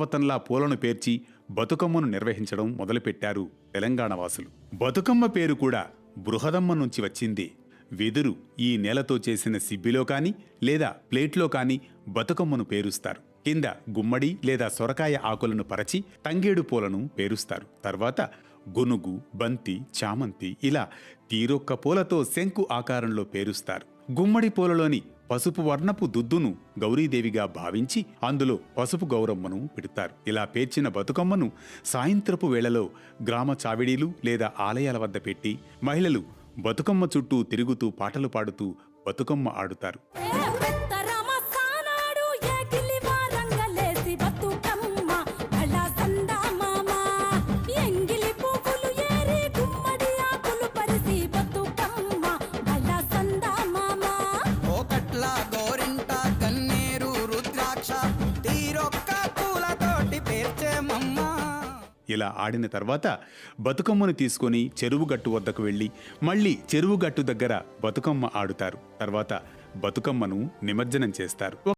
ఐరావతంలా పూలను పేర్చి బతుకమ్మను నిర్వహించడం మొదలుపెట్టారు తెలంగాణ వాసులు. బతుకమ్మ పేరు కూడా బృహదమ్మ నుంచి వచ్చింది. వెదురు ఈ నేలతో చేసిన సిబ్బిలో కానీ లేదా ప్లేట్లో కానీ బతుకమ్మను పేరుస్తారు. కింద గుమ్మడి లేదా సొరకాయ ఆకులను పరచి తంగేడు పూలను పేరుస్తారు. తర్వాత గునుగు బంతి చామంతి ఇలా తీరొక్క పూలతో శంకు ఆకారంలో పేరుస్తారు. గుమ్మడి పూలలోని పసుపు వర్ణపు దుద్దును గౌరీదేవిగా భావించి అందులో పసుపు గౌరమ్మను పెడతారు. ఇలా పేర్చిన బతుకమ్మను సాయంత్రపు వేళలో గ్రామ చావిడీలు లేదా ఆలయాల వద్ద పెట్టి మహిళలు బతుకమ్మ చుట్టూ తిరుగుతూ పాటలు పాడుతూ బతుకమ్మ ఆడుతారు. ఇలా ఆడిన తర్వాత బతుకమ్మను తీసుకొని చెరువు గట్టు వద్దకు వెళ్ళి మళ్ళీ చెరువు గట్టు దగ్గర బతుకమ్మ ఆడుతారు. తర్వాత బతుకమ్మను నిమజ్జనం చేస్తారు.